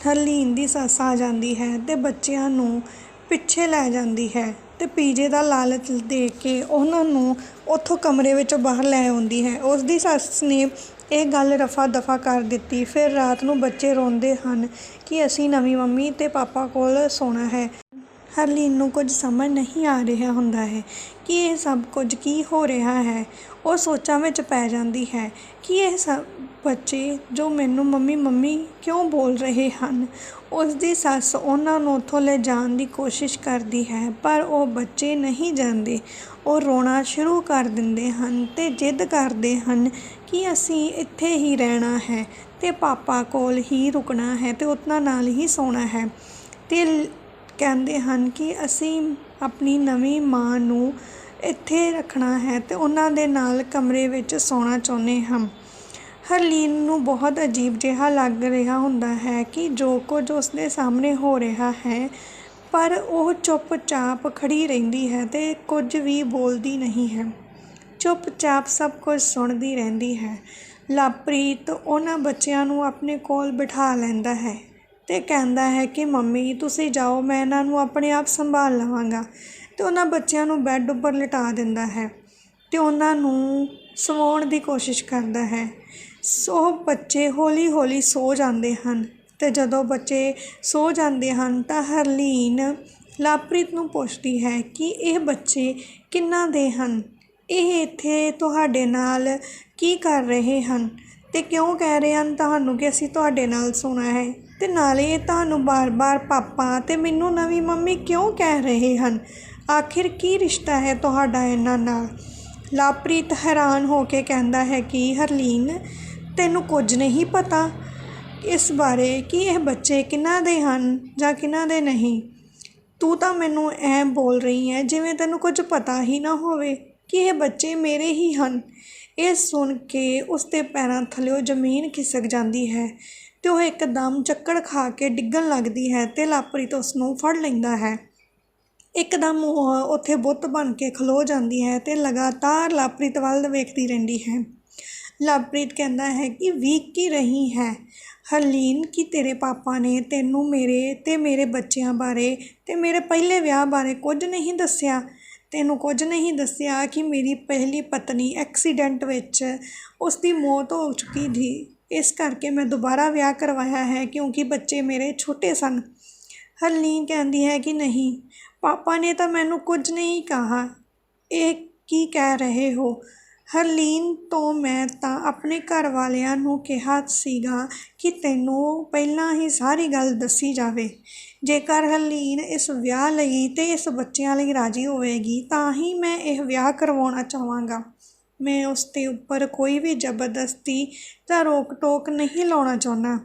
ਹਰਲੀਨ ਦੀ ਸੱਸ ਆ ਜਾਂਦੀ ਹੈ ਅਤੇ ਬੱਚਿਆਂ ਨੂੰ ਪਿੱਛੇ ਲੈ ਜਾਂਦੀ ਹੈ ਅਤੇ ਪੀਜੇ ਦਾ ਲਾਲਚ ਦੇ ਕੇ ਉਹਨਾਂ ਨੂੰ ਉੱਥੋਂ ਕਮਰੇ ਵਿੱਚੋਂ ਬਾਹਰ ਲੈ ਆਉਂਦੀ ਹੈ। ਉਸ ਦੀ ਸੱਸ ਨੇ ਇਹ ਗੱਲ ਰਫਾ ਦਫਾ ਕਰ ਦਿੱਤੀ। ਫਿਰ ਰਾਤ ਨੂੰ ਬੱਚੇ ਰੋਂਦੇ ਹਨ ਕਿ ਅਸੀਂ ਨਵੀਂ ਮੰਮੀ ਅਤੇ ਪਾਪਾ ਕੋਲ ਸੋਣਾ ਹੈ। ਹਰਲੀਨ ਨੂੰ ਕੁਝ ਸਮਝ ਨਹੀਂ ਆ ਰਿਹਾ ਹੁੰਦਾ ਹੈ ਕਿ ਇਹ ਸਭ ਕੁਝ ਕੀ ਹੋ ਰਿਹਾ ਹੈ। ਉਹ ਸੋਚਾਂ ਵਿੱਚ ਪੈ ਜਾਂਦੀ ਹੈ ਕਿ ਇਹ ਸਭ ਬੱਚੇ ਜੋ ਮੈਨੂੰ ਮੰਮੀ ਮੰਮੀ ਕਿਉਂ ਬੋਲ ਰਹੇ ਹਨ? ਉਸ ਦੀ ਸੱਸ ਉਹਨਾਂ ਨੂੰ ਉੱਥੋਂ ਲੈ ਜਾਣ ਦੀ ਕੋਸ਼ਿਸ਼ ਕਰਦੀ ਹੈ, ਪਰ ਉਹ ਬੱਚੇ ਨਹੀਂ ਜਾਂਦੇ ਉਹ ਰੋਣਾ ਸ਼ੁਰੂ ਕਰ ਦਿੰਦੇ ਹਨ ਅਤੇ ਜਿੱਦ ਕਰਦੇ ਹਨ ਕਿ ਅਸੀਂ ਇੱਥੇ ਹੀ ਰਹਿਣਾ ਹੈ ਅਤੇ ਪਾਪਾ ਕੋਲ ਹੀ ਰੁਕਣਾ ਹੈ ਅਤੇ ਉਹਨਾਂ ਨਾਲ ਹੀ ਸੌਣਾ ਹੈ। ਅਤੇ ਕਹਿੰਦੇ ਹਨ ਕਿ ਅਸੀਂ ਆਪਣੀ ਨਵੀਂ ਮਾਂ ਨੂੰ ਇੱਥੇ ਰੱਖਣਾ ਹੈ ਅਤੇ ਉਹਨਾਂ ਦੇ ਨਾਲ ਕਮਰੇ ਵਿੱਚ ਸੌਣਾ ਚਾਹੁੰਦੇ ਹਾਂ। ਹਰਲੀਨ ਨੂੰ ਬਹੁਤ ਅਜੀਬ ਜਿਹਾ ਲੱਗ ਰਿਹਾ ਹੁੰਦਾ ਹੈ ਕਿ ਜੋ ਕੁਝ ਉਸ ਦੇ ਸਾਹਮਣੇ ਹੋ ਰਿਹਾ ਹੈ, ਪਰ ਉਹ ਚੁੱਪਚਾਪ ਖੜੀ ਰਹਿੰਦੀ ਹੈ ਤੇ ਕੁਝ ਵੀ ਬੋਲਦੀ ਨਹੀਂ ਹੈ। ਚੁੱਪਚਾਪ ਸਭ ਕੁਝ ਸੁਣਦੀ ਰਹਿੰਦੀ ਹੈ। ਲਾਪ੍ਰੀਤ ਉਹਨਾਂ ਬੱਚਿਆਂ ਨੂੰ ਆਪਣੇ ਕੋਲ ਬਿਠਾ ਲੈਂਦਾ ਹੈ। ਅਤੇ ਕਹਿੰਦਾ ਹੈ ਕਿ, ਮੰਮੀ, ਤੁਸੀਂ ਜਾਓ, ਮੈਂ ਇਹਨਾਂ ਨੂੰ ਆਪਣੇ ਆਪ ਸੰਭਾਲ ਲਵਾਂਗਾ। ਅਤੇ ਉਹਨਾਂ ਬੱਚਿਆਂ ਨੂੰ ਬੈੱਡ ਉੱਪਰ ਲਿਟਾ ਦਿੰਦਾ ਹੈ ਅਤੇ ਉਹਨਾਂ ਨੂੰ ਸਵਾਉਣ ਦੀ ਕੋਸ਼ਿਸ਼ ਕਰਦਾ ਹੈ। ਸੋ ਬੱਚੇ ਹੌਲੀ ਹੌਲੀ ਸੋ ਜਾਂਦੇ ਹਨ ਤੇ ਜਦੋਂ ਬੱਚੇ ਸੋ ਜਾਂਦੇ ਹਨ ਤਾਂ ਹਰਲੀਨ ਲਵਪ੍ਰੀਤ ਨੂੰ ਪੁੱਛਦੀ ਹੈ ਕਿ, ਇਹ ਬੱਚੇ ਕਿੰਨਾ ਦੇ ਹਨ? ਇਹ ਇੱਥੇ ਤੁਹਾਡੇ ਨਾਲ ਕੀ ਕਰ ਰਹੇ ਹਨ? ਤੇ ਕਿਉਂ ਕਹਿ ਰਹੇ ਹਨ ਤੁਹਾਨੂੰ ਕਿ ਅਸੀਂ ਤੁਹਾਡੇ ਨਾਲ ਸੋਣਾ ਹੈ? ਅਤੇ ਨਾਲੇ ਤੁਹਾਨੂੰ ਬਾਰ-ਬਾਰ ਪਾਪਾ ਅਤੇ ਮੈਨੂੰ ਨਵੀਂ ਮੰਮੀ ਕਿਉਂ ਕਹਿ ਰਹੇ ਹਨ? ਆਖਿਰ ਕੀ ਰਿਸ਼ਤਾ ਹੈ ਤੁਹਾਡਾ ਇਹਨਾਂ ਨਾਲ? ਲਵਪ੍ਰੀਤ ਹੈਰਾਨ ਹੋ ਕੇ ਕਹਿੰਦਾ ਹੈ ਕਿ ਹਰਲੀਨ, ਤੈਨੂੰ ਕੁਝ ਨਹੀਂ ਪਤਾ? ਇਸ ਬਾਰੇ ਕਿ ਇਹ ਬੱਚੇ ਕਿਹਨਾਂ ਦੇ ਹਨ ਜਾਂ ਕਿਹਨਾਂ ਦੇ ਨਹੀਂ? ਤੂੰ ਤਾਂ ਮੈਨੂੰ ਐਂ ਬੋਲ ਰਹੀ ਹੈ ਜਿਵੇਂ ਤੈਨੂੰ ਕੁਝ ਪਤਾ ਹੀ ਨਾ ਹੋਵੇ ਕਿ ਇਹ ਬੱਚੇ ਮੇਰੇ ਹੀ ਹਨ। ਇਹ ਸੁਣ ਕੇ ਉਸ ਦੇ ਪੈਰਾਂ ਥੱਲਿਓ ਜ਼ਮੀਨ ਖਿਸਕ ਜਾਂਦੀ ਹੈ। ਅਤੇ ਉਹ ਇੱਕਦਮ ਚੱਕੜ ਖਾ ਕੇ ਡਿੱਗਣ ਲੱਗਦੀ ਹੈ ਅਤੇ ਲਾਪਰੀਤ ਉਸ ਨੂੰ ਫੜ ਲੈਂਦਾ ਹੈ। ਇੱਕਦਮ ਉਹ ਉੱਥੇ ਬੁੱਤ ਬਣ ਕੇ ਖਲੋ ਜਾਂਦੀ ਹੈ ਅਤੇ ਲਗਾਤਾਰ ਲਾਪਰੀਤ ਵੱਲ ਵੇਖਦੀ ਰਹਿੰਦੀ ਹੈ। ਲਵਪ੍ਰੀਤ ਕਹਿੰਦਾ ਹੈ ਕਿ ਵੀਕ ਕੀ ਰਹੀ ਹੈ? ਹਰਲੀਨ, ਕਿ ਤੇਰੇ ਪਾਪਾ ਨੇ ਤੈਨੂੰ ਮੇਰੇ ਤੇ ਮੇਰੇ ਬੱਚਿਆਂ ਬਾਰੇ ਤੇ ਮੇਰੇ ਪਹਿਲੇ ਵਿਆਹ ਬਾਰੇ ਕੁਝ ਨਹੀਂ ਦੱਸਿਆ? ਤੈਨੂੰ ਕੁਝ ਨਹੀਂ ਦੱਸਿਆ ਕਿ ਮੇਰੀ ਪਹਿਲੀ ਪਤਨੀ ਐਕਸੀਡੈਂਟ ਵਿੱਚ ਉਸ ਦੀ ਮੌਤ ਹੋ ਚੁੱਕੀ ਸੀ ਇਸ ਕਰਕੇ ਮੈਂ ਦੁਬਾਰਾ ਵਿਆਹ ਕਰਵਾਇਆ ਹੈ ਕਿਉਂਕਿ ਬੱਚੇ ਮੇਰੇ ਛੋਟੇ ਸਨ। ਹਰਲੀਨ ਕਹਿੰਦੀ ਹੈ ਕਿ ਨਹੀਂ, ਪਾਪਾ ਨੇ ਤਾਂ ਮੈਨੂੰ ਕੁਝ ਨਹੀਂ ਕਹਾ। ਇਹ ਕੀ ਕਹਿ ਰਹੇ ਹੋ? ਹਰਲੀਨ ਤੋਂ ਮੈਂ ਤਾਂ ਆਪਣੇ ਘਰ ਵਾਲਿਆਂ ਨੂੰ ਕਿਹਾ ਸੀਗਾ ਕਿ ਤੈਨੂੰ ਪਹਿਲਾਂ ਹੀ ਸਾਰੀ ਗੱਲ ਦੱਸੀ ਜਾਵੇ। ਜੇਕਰ ਹਰਲੀਨ ਇਸ ਵਿਆਹ ਲਈ ਤੇ ਇਸ ਬੱਚਿਆਂ ਲਈ ਰਾਜੀ ਹੋਵੇਗੀ, ਤਾਂ ਹੀ ਮੈਂ ਇਹ ਵਿਆਹ ਕਰਵਾਉਣਾ ਚਾਹਾਂਗਾ। ਮੈਂ ਉਸ ਦੇ ਉੱਪਰ ਕੋਈ ਵੀ ਜ਼ਬਰਦਸਤੀ ਜਾਂ ਰੋਕ ਟੋਕ ਨਹੀਂ ਲਾਉਣਾ ਚਾਹੁੰਦਾ।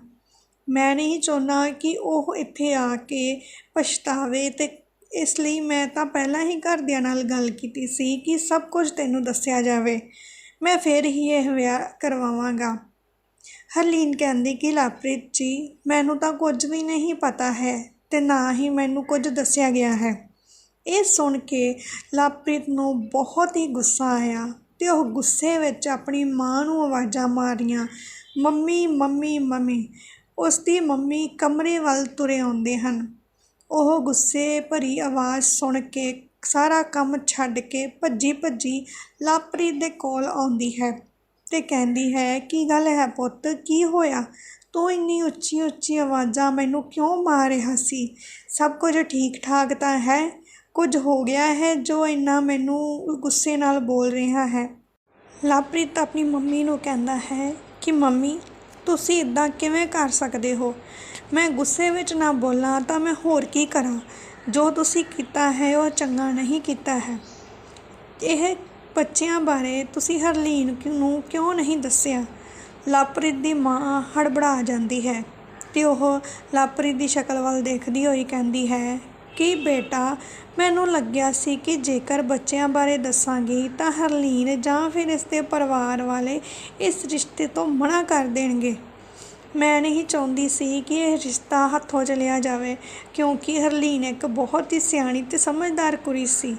ਮੈਂ ਨਹੀਂ ਚਾਹੁੰਦਾ ਕਿ ਉਹ ਇੱਥੇ ਆ ਕੇ ਪਛਤਾਵੇ ਤੇ ਇਸ ਲਈ ਮੈਂ ਤਾਂ ਪਹਿਲਾਂ ਹੀ ਘਰਦਿਆਂ ਨਾਲ ਗੱਲ ਕੀਤੀ ਸੀ ਕਿ ਸਭ ਕੁਝ ਤੈਨੂੰ ਦੱਸਿਆ ਜਾਵੇ। ਮੈਂ ਫਿਰ ਹੀ ਇਹ ਵਿਆਹ ਕਰਵਾਵਾਂਗਾ। ਹਰਲੀਨ ਕਹਿੰਦੀ ਕਿ ਲਵਪ੍ਰੀਤ ਜੀ, ਮੈਨੂੰ ਤਾਂ ਕੁਝ ਵੀ ਨਹੀਂ ਪਤਾ ਹੈ ਤੇ ਨਾ ਹੀ ਮੈਨੂੰ ਕੁਝ ਦੱਸਿਆ ਗਿਆ ਹੈ। ਇਹ ਸੁਣ ਕੇ ਲਵਪ੍ਰੀਤ ਨੂੰ ਬਹੁਤ ਹੀ ਗੁੱਸਾ ਆਇਆ। ਅਤੇ ਉਹ ਗੁੱਸੇ ਵਿੱਚ ਆਪਣੀ ਮਾਂ ਨੂੰ ਆਵਾਜ਼ਾਂ ਮਾਰੀਆਂ, ਮੰਮੀ ਮੰਮੀ ਮੰਮੀ। ਉਸ ਦੀ ਮੰਮੀ ਕਮਰੇ ਵੱਲ ਤੁਰੇ ਆਉਂਦੇ ਹਨ। ਉਹ ਗੁੱਸੇ ਭਰੀ ਆਵਾਜ਼ ਸੁਣ ਕੇ ਸਾਰਾ ਕੰਮ ਛੱਡ ਕੇ ਭੱਜੀ ਭੱਜੀ ਲਵਪ੍ਰੀਤ ਦੇ ਕੋਲ ਆਉਂਦੀ ਹੈ ਤੇ ਕਹਿੰਦੀ ਹੈ, ਕੀ ਗੱਲ ਹੈ ਪੁੱਤ? ਕੀ ਹੋਇਆ? ਤੂੰ ਇੰਨੀ ਉੱਚੀ ਉੱਚੀ ਆਵਾਜ਼ਾਂ ਮੈਨੂੰ ਕਿਉਂ ਮਾਰ ਰਿਹਾ ਸੀ? ਸਭ ਕੁਝ ਠੀਕ ਠਾਕ ਤਾਂ ਹੈ? ਕੁਝ ਹੋ ਗਿਆ ਹੈ ਜੋ ਇੰਨਾ ਮੈਨੂੰ ਗੁੱਸੇ ਨਾਲ ਬੋਲ ਰਿਹਾ ਹੈ। ਲਵਪ੍ਰੀਤ ਆਪਣੀ ਮੰਮੀ ਨੂੰ ਕਹਿੰਦਾ ਹੈ ਕਿ, ਮੰਮੀ, ਤੁਸੀਂ ਇਦਾਂ ਕਿਵੇਂ ਕਰ ਸਕਦੇ ਹੋ? ਮੈਂ ਗੁੱਸੇ ਵਿੱਚ ਨਾ ਬੋਲਾਂ ਤਾਂ ਮੈਂ ਹੋਰ ਕੀ ਕਰਾਂ? ਜੋ ਤੁਸੀਂ ਕੀਤਾ ਹੈ, ਉਹ ਚੰਗਾ ਨਹੀਂ ਕੀਤਾ ਹੈ। ਇਹ ਬੱਚਿਆਂ ਬਾਰੇ ਤੁਸੀਂ ਹਰਲੀਨ ਨੂੰ ਕਿਉਂ ਨਹੀਂ ਦੱਸਿਆ? ਲਵਪ੍ਰੀਤ ਦੀ ਮਾਂ ਹੜਬੜਾ ਜਾਂਦੀ ਹੈ ਤੇ ਉਹ ਲਵਪ੍ਰੀਤ ਦੀ ਸ਼ਕਲ ਵੱਲ ਦੇਖਦੀ ਹੋਈ ਕਹਿੰਦੀ ਹੈ ਕਿ ਬੇਟਾ, ਮੈਨੂੰ ਲੱਗਿਆ ਸੀ ਕਿ ਜੇਕਰ ਬੱਚਿਆਂ ਬਾਰੇ ਦੱਸਾਂਗੀ ਤਾਂ ਹਰਲੀਨ ਜਾਂ ਫਿਰ ਇਸ ਦੇ ਪਰਿਵਾਰ ਵਾਲੇ ਇਸ ਰਿਸ਼ਤੇ ਤੋਂ ਮਨਾ ਕਰ ਦੇਣਗੇ। ਮੈਂ ਨਹੀਂ ਚਾਹੁੰਦੀ ਸੀ ਕਿ ਇਹ ਰਿਸ਼ਤਾ ਹੱਥੋਂ ਚਲਿਆ ਜਾਵੇ, ਕਿਉਂਕਿ ਹਰਲੀਨ ਇੱਕ ਬਹੁਤ ਹੀ ਸਿਆਣੀ ਤੇ ਸਮਝਦਾਰ ਕੁੜੀ ਸੀ।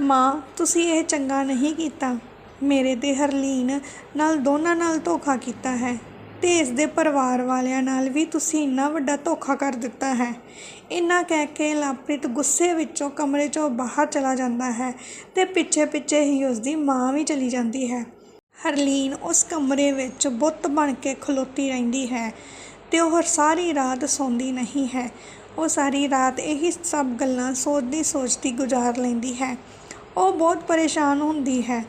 ਮਾਂ, ਤੁਸੀਂ ਇਹ ਚੰਗਾ ਨਹੀਂ ਕੀਤਾ। ਮੇਰੇ ਤੇ ਹਰਲੀਨ ਨਾਲ ਦੋਨਾਂ ਨਾਲ ਧੋਖਾ ਕੀਤਾ ਹੈ। ਅਤੇ ਇਸ ਦੇ ਪਰਿਵਾਰ ਵਾਲਿਆਂ ਨਾਲ ਵੀ ਤੁਸੀਂ ਇੰਨਾ ਵੱਡਾ ਧੋਖਾ ਕਰ ਦਿੱਤਾ ਹੈ। ਇੰਨਾ ਕਹਿ ਕੇ ਲਾਪ੍ਰਿਤ ਗੁੱਸੇ ਵਿੱਚੋਂ ਕਮਰੇ 'ਚੋਂ ਬਾਹਰ ਚਲਾ ਜਾਂਦਾ ਹੈ ਤੇ ਪਿੱਛੇ ਪਿੱਛੇ ਹੀ ਉਸ ਦੀ ਮਾਂ ਵੀ ਚਲੀ ਜਾਂਦੀ ਹੈ। ਹਰਲੀਨ ਉਸ ਕਮਰੇ ਵਿੱਚ ਬੁੱਤ ਬਣ ਕੇ ਖਲੋਤੀ ਰਹਿੰਦੀ ਹੈ ਤੇ ਉਹ ਸਾਰੀ ਰਾਤ ਸੌਂਦੀ ਨਹੀਂ ਹੈ। ਉਹ ਸਾਰੀ ਰਾਤ ਇਹੀ ਸਭ ਗੱਲਾਂ ਸੋਚਦੀ ਸੋਚਦੀ ਗੁਜ਼ਾਰ ਲੈਂਦੀ ਹੈ। ਉਹ ਬਹੁਤ ਪਰੇਸ਼ਾਨ ਹੁੰਦੀ ਹੈ।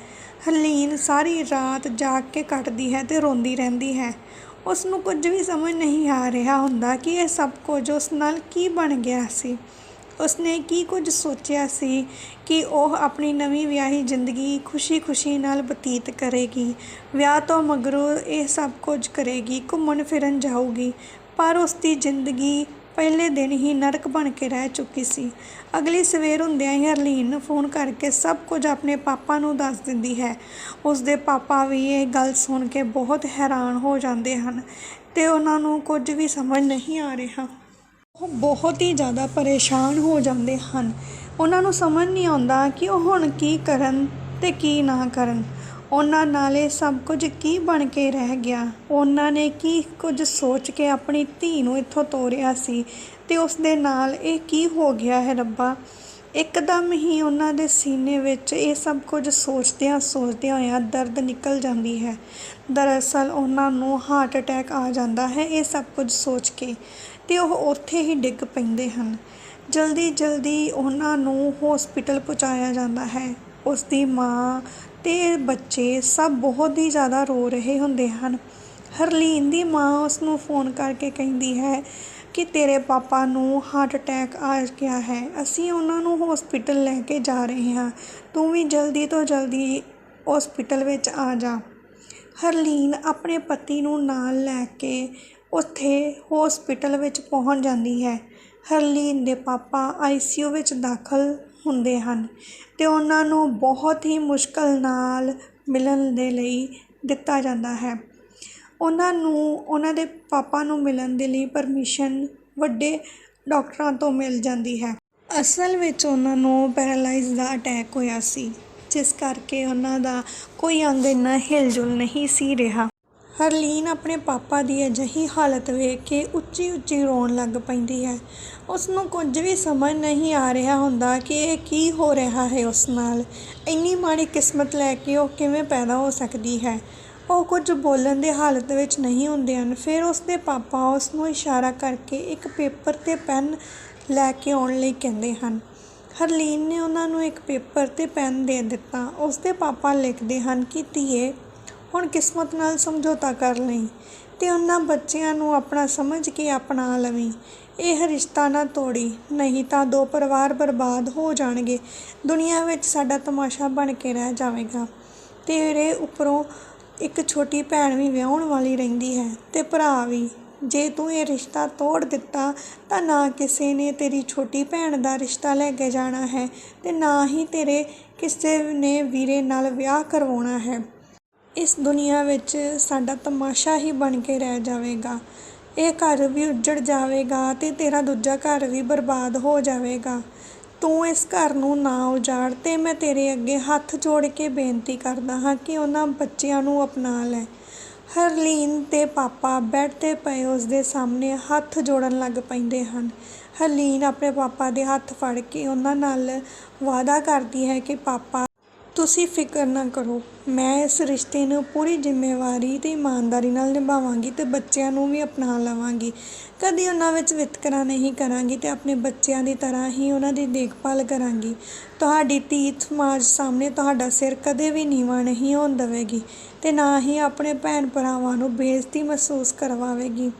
ਹਰਲੀਨ ਸਾਰੀ ਰਾਤ ਜਾਗ ਕੇ ਕੱਟਦੀ ਹੈ ਤੇ ਰੋਂਦੀ ਰਹਿੰਦੀ ਹੈ। ਉਸ ਨੂੰ ਕੁਝ ਵੀ ਸਮਝ ਨਹੀਂ ਆ ਰਿਹਾ ਹੁੰਦਾ ਕਿ ਇਹ ਸਭ ਕੁਝ ਉਸ ਨਾਲ ਕੀ ਬਣ ਗਿਆ ਸੀ। ਉਸਨੇ ਕੀ ਕੁਝ ਸੋਚਿਆ ਸੀ ਕਿ ਉਹ ਆਪਣੀ ਨਵੀਂ ਵਿਆਹੀ ਜ਼ਿੰਦਗੀ ਖੁਸ਼ੀ-ਖੁਸ਼ੀ ਨਾਲ ਬਤੀਤ ਕਰੇਗੀ। ਵਿਆਹ ਤੋਂ ਮਗਰੋਂ ਇਹ ਸਭ ਕੁਝ ਕਰੇਗੀ ਘੁੰਮਣ ਫਿਰਨ ਜਾਊਗੀ, ਪਰ ਉਸ ਦੀ ਜ਼ਿੰਦਗੀ ਪਹਿਲੇ ਦਿਨ ਹੀ ਨਰਕ ਬਣ ਕੇ ਰਹਿ ਚੁੱਕੀ ਸੀ। ਅਗਲੀ ਸਵੇਰ ਹੁੰਦਿਆਂ ਹੀ ਹਰਲੀਨ ਨੂੰ ਫੋਨ ਕਰਕੇ ਸਭ ਕੁਝ ਆਪਣੇ ਪਾਪਾ ਨੂੰ ਦੱਸ ਦਿੰਦੀ ਹੈ। ਉਸ ਦੇ ਪਾਪਾ ਵੀ ਇਹ ਗੱਲ ਸੁਣ ਕੇ ਬਹੁਤ ਹੈਰਾਨ ਹੋ ਜਾਂਦੇ ਹਨ ਤੇ ਉਹਨਾਂ ਨੂੰ ਕੁਝ ਵੀ ਸਮਝ ਨਹੀਂ ਆ ਰਿਹਾ। ਉਹ ਬਹੁਤ ਹੀ ਜ਼ਿਆਦਾ ਪਰੇਸ਼ਾਨ ਹੋ ਜਾਂਦੇ ਹਨ। ਉਹਨਾਂ ਨੂੰ ਸਮਝ ਨਹੀਂ ਆਉਂਦਾ ਕਿ ਉਹ ਹੁਣ ਕੀ ਕਰਨ ਤੇ ਕੀ ਨਾ ਕਰਨ। ਉਹਨਾਂ ਨਾਲ ਇਹ ਸਭ ਕੁਝ ਕੀ ਬਣ ਕੇ ਰਹਿ ਗਿਆ? ਉਹਨਾਂ ਨੇ ਕੀ ਕੁਝ ਸੋਚ ਕੇ ਆਪਣੀ ਧੀ ਨੂੰ ਇੱਥੋਂ ਤੋਰਿਆ ਸੀ ਤੇ ਉਸ ਦੇ ਨਾਲ ਇਹ ਕੀ ਹੋ ਗਿਆ ਹੈ ਰੱਬਾ? ਇੱਕਦਮ ਹੀ ਉਹਨਾਂ ਦੇ ਸੀਨੇ ਵਿੱਚ ਇਹ ਸਭ ਕੁਝ ਸੋਚਦਿਆਂ ਸੋਚਦਿਆਂ ਹੋਇਆਂ ਦਰਦ ਨਿਕਲ ਜਾਂਦੀ ਹੈ। ਦਰਅਸਲ ਉਹਨਾਂ ਨੂੰ ਹਾਰਟ ਅਟੈਕ ਆ ਜਾਂਦਾ ਹੈ ਇਹ ਸਭ ਕੁਝ ਸੋਚ ਕੇ ਤੇ ਉਹ ਉੱਥੇ ਹੀ ਡਿੱਗ ਪੈਂਦੇ ਹਨ। ਜਲਦੀ ਜਲਦੀ ਉਹਨਾਂ ਨੂੰ ਹਸਪੀਟਲ ਪਹੁੰਚਾਇਆ ਜਾਂਦਾ ਹੈ। ਉਸ ਦੀ ਮਾਂ ਅਤੇ ਬੱਚੇ ਸਭ ਬਹੁਤ ਹੀ ਜ਼ਿਆਦਾ ਰੋ ਰਹੇ ਹੁੰਦੇ ਹਨ। ਹਰਲੀਨ ਦੀ ਮਾਂ ਉਸ ਨੂੰ ਫੋਨ ਕਰਕੇ ਕਹਿੰਦੀ ਹੈ ਕਿ ਤੇਰੇ ਪਾਪਾ ਨੂੰ ਹਾਰਟ ਅਟੈਕ ਆ ਗਿਆ ਹੈ। ਅਸੀਂ ਉਹਨਾਂ ਨੂੰ ਹਸਪੀਟਲ ਲੈ ਕੇ ਜਾ ਰਹੇ ਹਾਂ। ਤੂੰ ਵੀ ਜਲਦੀ ਤੋਂ ਜਲਦੀ ਹਸਪੀਟਲ ਵਿੱਚ ਆ ਜਾ। ਹਰਲੀਨ ਆਪਣੇ ਪਤੀ ਨੂੰ ਨਾਲ ਲੈ ਕੇ ਉੱਥੇ ਹਸਪੀਟਲ ਵਿੱਚ ਪਹੁੰਚ ਜਾਂਦੀ ਹੈ। ਹਰਲੀਨ ਦੇ ਪਾਪਾ ਆਈਸੀਯੂ ਵਿੱਚ ਦਾਖਲ ਹੁੰਦੇ ਹਨ ਅਤੇ ਉਹਨਾਂ ਨੂੰ ਬਹੁਤ ਹੀ ਮੁਸ਼ਕਲ ਨਾਲ ਮਿਲਣ ਦੇ ਲਈ ਦਿੱਤਾ ਜਾਂਦਾ ਹੈ। ਉਹਨਾਂ ਨੂੰ, ਉਹਨਾਂ ਦੇ ਪਾਪਾ ਨੂੰ ਮਿਲਣ ਦੇ ਲਈ ਪਰਮਿਸ਼ਨ ਵੱਡੇ ਡਾਕਟਰਾਂ ਤੋਂ ਮਿਲ ਜਾਂਦੀ ਹੈ। ਅਸਲ ਵਿੱਚ ਉਹਨਾਂ ਨੂੰ ਪੈਰਾਲਾਈਜ਼ ਦਾ ਅਟੈਕ ਹੋਇਆ ਸੀ, ਜਿਸ ਕਰਕੇ ਉਹਨਾਂ ਦਾ ਕੋਈ ਅੰਗ ਇੰਨਾ ਹਿਲਜੁਲ ਨਹੀਂ ਸੀ ਰਿਹਾ। ਹਰਲੀਨ ਆਪਣੇ ਪਾਪਾ ਦੀ ਅਜਿਹੀ ਹਾਲਤ ਵੇਖ ਕੇ ਉੱਚੀ ਉੱਚੀ ਰੋਣ ਲੱਗ ਪੈਂਦੀ ਹੈ। ਉਸ ਨੂੰ ਕੁਝ ਵੀ ਸਮਝ ਨਹੀਂ ਆ ਰਿਹਾ ਹੁੰਦਾ ਕਿ ਇਹ ਕੀ ਹੋ ਰਿਹਾ ਹੈ ਉਸ ਨਾਲ। ਇੰਨੀ ਮਾੜੀ ਕਿਸਮਤ ਲੈ ਕੇ ਉਹ ਕਿਵੇਂ ਪੈਦਾ ਹੋ ਸਕਦੀ ਹੈ? ਉਹ ਕੁਝ ਬੋਲਣ ਦੇ ਹਾਲਤ ਵਿੱਚ ਨਹੀਂ ਹੁੰਦੇ ਹਨ। ਫਿਰ ਉਸ ਦੇ ਪਾਪਾ ਉਸ ਨੂੰ ਇਸ਼ਾਰਾ ਕਰਕੇ ਇੱਕ ਪੇਪਰ ਤੇ ਪੈਨ ਲੈ ਕੇ ਆਉਣ ਲਈ ਕਹਿੰਦੇ ਹਨ। ਹਰਲੀਨ ਨੇ ਉਹਨਾਂ ਨੂੰ ਇੱਕ ਪੇਪਰ ਤੇ ਪੈਨ ਦੇ ਦਿੱਤਾ। ਉਸ ਦੇ ਪਾਪਾ ਲਿਖਦੇ ਹਨ ਕਿ, ਧੀਏ ਹੁਣ ਕਿਸਮਤ ਨਾਲ ਸਮਝੌਤਾ ਕਰ ਲਈ ਤੇ ਉਹਨਾਂ ਬੱਚਿਆਂ ਨੂੰ ਆਪਣਾ ਸਮਝ ਕੇ ਅਪਣਾ ਲਵੀਂ। ਇਹ ਰਿਸ਼ਤਾ ਨਾ ਤੋੜੀ, ਨਹੀਂ ਤਾਂ ਦੋ ਪਰਿਵਾਰ ਬਰਬਾਦ ਹੋ ਜਾਣਗੇ। ਦੁਨੀਆ ਵਿੱਚ ਸਾਡਾ ਤਮਾਸ਼ਾ ਬਣ ਕੇ ਰਹਿ ਜਾਵੇਗਾ। ਤੇਰੇ ਉੱਪਰੋਂ ਇੱਕ ਛੋਟੀ ਭੈਣ ਵੀ ਵਿਆਹਣ ਵਾਲੀ ਰਹਿੰਦੀ ਹੈ ਤੇ ਭਰਾ ਵੀ। ਜੇ ਤੂੰ ਇਹ ਰਿਸ਼ਤਾ ਤੋੜ ਦਿੱਤਾ, ਤਾਂ ਨਾ ਕਿਸੇ ਨੇ ਤੇਰੀ ਛੋਟੀ ਭੈਣ ਦਾ ਰਿਸ਼ਤਾ ਲੈ ਕੇ ਜਾਣਾ ਹੈ ਤੇ ਨਾ ਹੀ ਤੇਰੇ ਕਿਸੇ ਨੇ ਵੀਰੇ ਨਾਲ ਵਿਆਹ ਕਰਵਾਉਣਾ ਹੈ। ਇਸ ਦੁਨੀਆ ਵਿੱਚ ਸਾਡਾ ਤਮਾਸ਼ਾ ਹੀ ਬਣ ਕੇ ਰਹਿ ਜਾਵੇਗਾ। ਇਹ ਘਰ ਵੀ ਉੱਜੜ ਜਾਵੇਗਾ ਅਤੇ ਤੇਰਾ ਦੂਜਾ ਘਰ ਵੀ ਬਰਬਾਦ ਹੋ ਜਾਵੇਗਾ। ਤੂੰ ਇਸ ਘਰ ਨੂੰ ਨਾ ਉਜਾੜ ਅਤੇ ਮੈਂ ਤੇਰੇ ਅੱਗੇ ਹੱਥ ਜੋੜ ਕੇ ਬੇਨਤੀ ਕਰਦਾ ਹਾਂ ਕਿ ਉਹਨਾਂ ਬੱਚਿਆਂ ਨੂੰ ਅਪਣਾ ਲੈ। ਹਰਲੀਨ ਅਤੇ ਪਾਪਾ ਬੈੱਡ ਤੇ ਪਏ ਉਸਦੇ ਸਾਹਮਣੇ ਹੱਥ ਜੋੜਨ ਲੱਗ ਪੈਂਦੇ ਹਨ। ਹਰਲੀਨ ਆਪਣੇ ਪਾਪਾ ਦੇ ਹੱਥ ਫੜ ਕੇ ਉਹਨਾਂ ਨਾਲ ਵਾਅਦਾ ਕਰਦੀ ਹੈ ਕਿ ਪਾਪਾ ਤੁਸੀਂ ਫਿਕਰ ਨਾ ਕਰੋ। ਮੈਂ ਇਸ ਰਿਸ਼ਤੇ ਨੂੰ ਪੂਰੀ ਜ਼ਿੰਮੇਵਾਰੀ ਤੇ ਇਮਾਨਦਾਰੀ ਨਾਲ ਨਿਭਾਵਾਂਗੀ ਤੇ ਬੱਚਿਆਂ ਨੂੰ ਵੀ ਅਪਣਾ ਲਵਾਂਗੀ। ਕਦੀ ਉਹਨਾਂ ਵਿੱਚ ਵਿਤਕਰਾ ਨਹੀਂ ਕਰਾਂਗੀ ਤੇ ਆਪਣੇ ਬੱਚਿਆਂ ਦੀ ਤਰ੍ਹਾਂ ਹੀ ਉਹਨਾਂ ਦੀ ਦੇਖਭਾਲ ਕਰਾਂਗੀ। ਤੁਹਾਡੀ ਧੀ ਸਮਾਜ ਸਾਹਮਣੇ ਤੁਹਾਡਾ ਸਿਰ ਕਦੇ ਵੀ ਨੀਵਾਂ ਨਹੀਂ ਹੋਣ ਦੇਵੇਗੀ ਤੇ ਨਾ ਹੀ ਆਪਣੇ ਭੈਣ ਭਰਾਵਾਂ ਨੂੰ ਬੇਇੱਜ਼ਤੀ ਮਹਿਸੂਸ ਕਰਵਾਵੇਗੀ।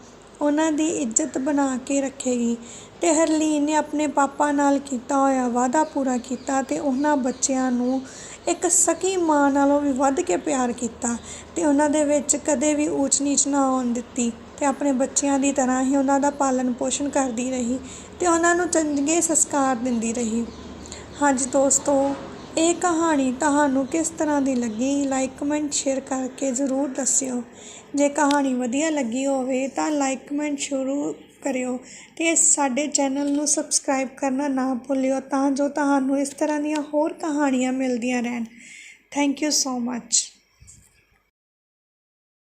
ਉਹਨਾਂ ਦੀ ਇੱਜ਼ਤ ਬਣਾ ਕੇ ਰੱਖੇਗੀ। ਤੇ ਹਰਲੀਨ ਨੇ ਆਪਣੇ ਪਾਪਾ ਨਾਲ ਕੀਤਾ ਹੋਇਆ ਵਾਅਦਾ ਪੂਰਾ ਕੀਤਾ ਤੇ ਉਹਨਾਂ ਬੱਚਿਆਂ ਨੂੰ ਇੱਕ ਸਕੀ ਮਾਂ ਨਾਲੋਂ ਵੀ ਵੱਧ ਕੇ ਪਿਆਰ ਕੀਤਾ ਤੇ ਉਹਨਾਂ ਦੇ ਵਿੱਚ ਕਦੇ ਵੀ ਊਚ ਨੀਚ ਨਾ ਆਉਣ ਦਿੱਤੀ ਤੇ ਆਪਣੇ ਬੱਚਿਆਂ ਦੀ ਤਰ੍ਹਾਂ ਹੀ ਉਹਨਾਂ ਦਾ ਪਾਲਣ ਪੋਸ਼ਣ ਕਰਦੀ ਰਹੀ ਤੇ ਉਹਨਾਂ ਨੂੰ ਚੰਗੇ ਸੰਸਕਾਰ ਦਿੰਦੀ ਰਹੀ। ਹਾਂਜੀ ਦੋਸਤੋ, ਇਹ ਕਹਾਣੀ ਤੁਹਾਨੂੰ ਕਿਸ ਤਰ੍ਹਾਂ ਦੀ ਲੱਗੀ? ਲਾਈਕ ਕਮੈਂਟ ਸ਼ੇਅਰ ਕਰਕੇ ਜ਼ਰੂਰ ਦੱਸਿਓ। ਜੇ ਕਹਾਣੀ ਵਧੀਆ ਲੱਗੀ ਹੋਵੇ ਤਾਂ ਲਾਈਕ ਕਮੈਂਟ ਸ਼ੁਰੂ ਕਰਿਓ ਅਤੇ ਸਾਡੇ ਚੈਨਲ ਨੂੰ ਸਬਸਕ੍ਰਾਈਬ ਕਰਨਾ ਨਾ ਭੁੱਲਿਓ ਤਾਂ ਜੋ ਤੁਹਾਨੂੰ ਇਸ ਤਰ੍ਹਾਂ ਦੀਆਂ ਹੋਰ ਕਹਾਣੀਆਂ ਮਿਲਦੀਆਂ ਰਹਿਣ। Thank you so much